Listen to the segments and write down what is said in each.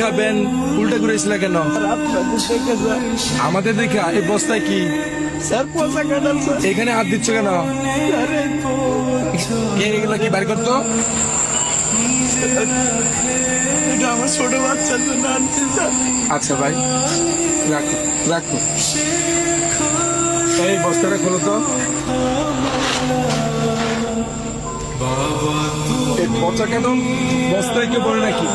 খাবেন উল্টা ঘুরেছিল কেন? আমাদের দেখা এই বস্তায় কি? এখানে হাত দিচ্ছ কেন? কে এগুলো কি বাড়ি করতো? আমার ছোট আচ্ছা ভাই, রাখো রাখো। এই বস্তাটা খোলো তো। পচা কাঁঠাল বস্তায় কেউ পড়ে নাকি?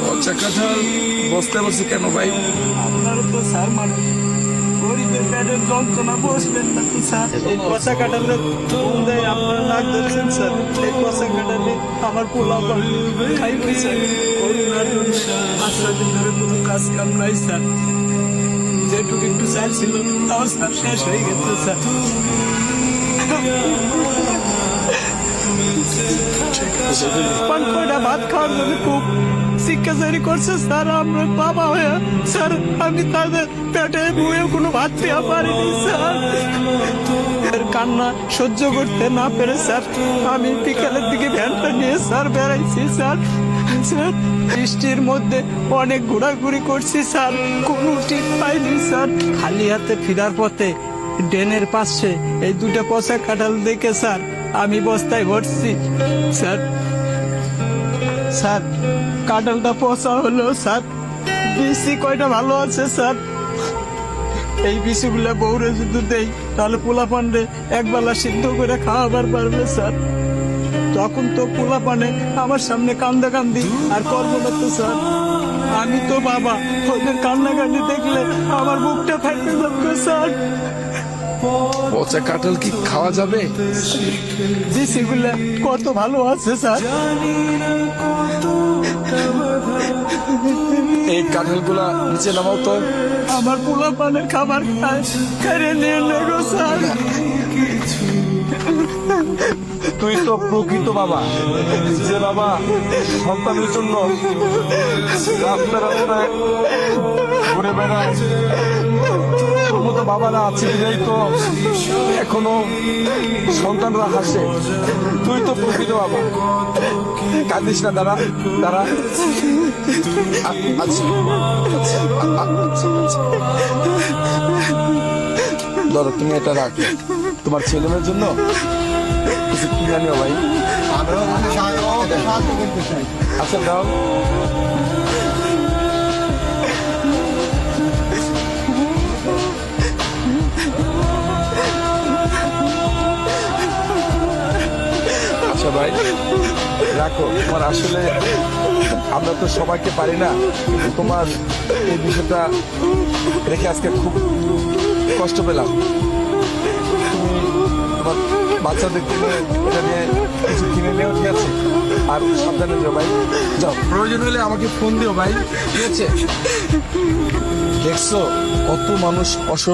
পচা কাঁঠাল বস্তায় বসে কেন ভাই? আপনারও তো স্যার মানে গরিবের পেটের যন্ত্রণা বসবেন না তো স্যার? এই পচা কাটালে ফুল দেয়, আপনারা নাক স্যার। কোনো কাজ কাম নাই স্যার। যেটুকু একটু চাল ছিল তাও স্যার শেষ হয়ে স্যার। পান কয়টা ভাত খাওয়ার জন্য খুব শিক্ষাচারি করছে, স্যার, আমরা বাবা হয়ে, স্যার, আমি তাদের পেটে বয়ে কোনো ভাত দেওয়া পারিনি, স্যার। কান্না সহ্য করতে না পেরে, স্যার, আমি বিকালের দিকে ভ্যানটা নিয়ে, স্যার, বেড়াইছি, স্যার। স্যার, বৃষ্টির মধ্যে অনেক ঘোরাঘুরি করছি, স্যার। কোনো ঠিক পাইনি, স্যার। খালি হাতে ফিরার পথে ড্রেনের পাশে এই দুটো পচা কাঁঠাল দেখে, স্যার আমি বস্তায় ভরছি। স্যার স্যার, কাঁঠালটা পচা হলো, স্যার। বিসি কয়টা ভালো আছে, স্যার? এই বিসিগুলা বউরে যদি দেই, তাহলে পোলা পান্ডে একবেলা সিদ্ধ করে খাওয়াবার পারবে, স্যার। তখন তো পোলা পানে আমার সামনে কান্দা কান্দি আর করব না তো স্যার। আমি তো বাবা, ওদের কান্নাকান্দি দেখলে আমার বুকটা ফেটে যাবে, স্যার। পচা কাঁঠাল কি খাওয়া যাবে? কত ভালো আছে স্যার। এই কাঁঠালগুলা নিচে নামাও তো। আমার পোলা পানের খাবার খায়। স্যার। তুই তো প্রকৃত বাবা। যে বাবা সন্তানের জন্য রাস্তা রাস্তায় ঘুরে বেড়ায়। মতো বাবারা আছে বিধাই তো এখনও সন্তানরা হাসে। তুই তো প্রকৃত বাবা। কাঁদিস না আচ্ছা, আচ্ছা। ধরো তুমি এটা রাখো। তোমার ছেলে মেয়ের জন্য কিছু কিনে আনিও ভাই। আচ্ছা দাও। আচ্ছা রাখো, তোমার আসলে আমরা তো সবাইকে পারি না তোমার এই বিষয়টা রেখে আজকে খুব কষ্ট পেলাম। তুমি তোমার বাচ্চাদেরকে নিয়ে এটা নিয়ে কিছু কিনে নিও, ঠিক আছে? আর সাবধানে যাও ভাই। যাও। প্রয়োজন হলে আমাকে ফোন দিও ভাই, ঠিক আছে? দেখছ, কত মানুষ অসহায়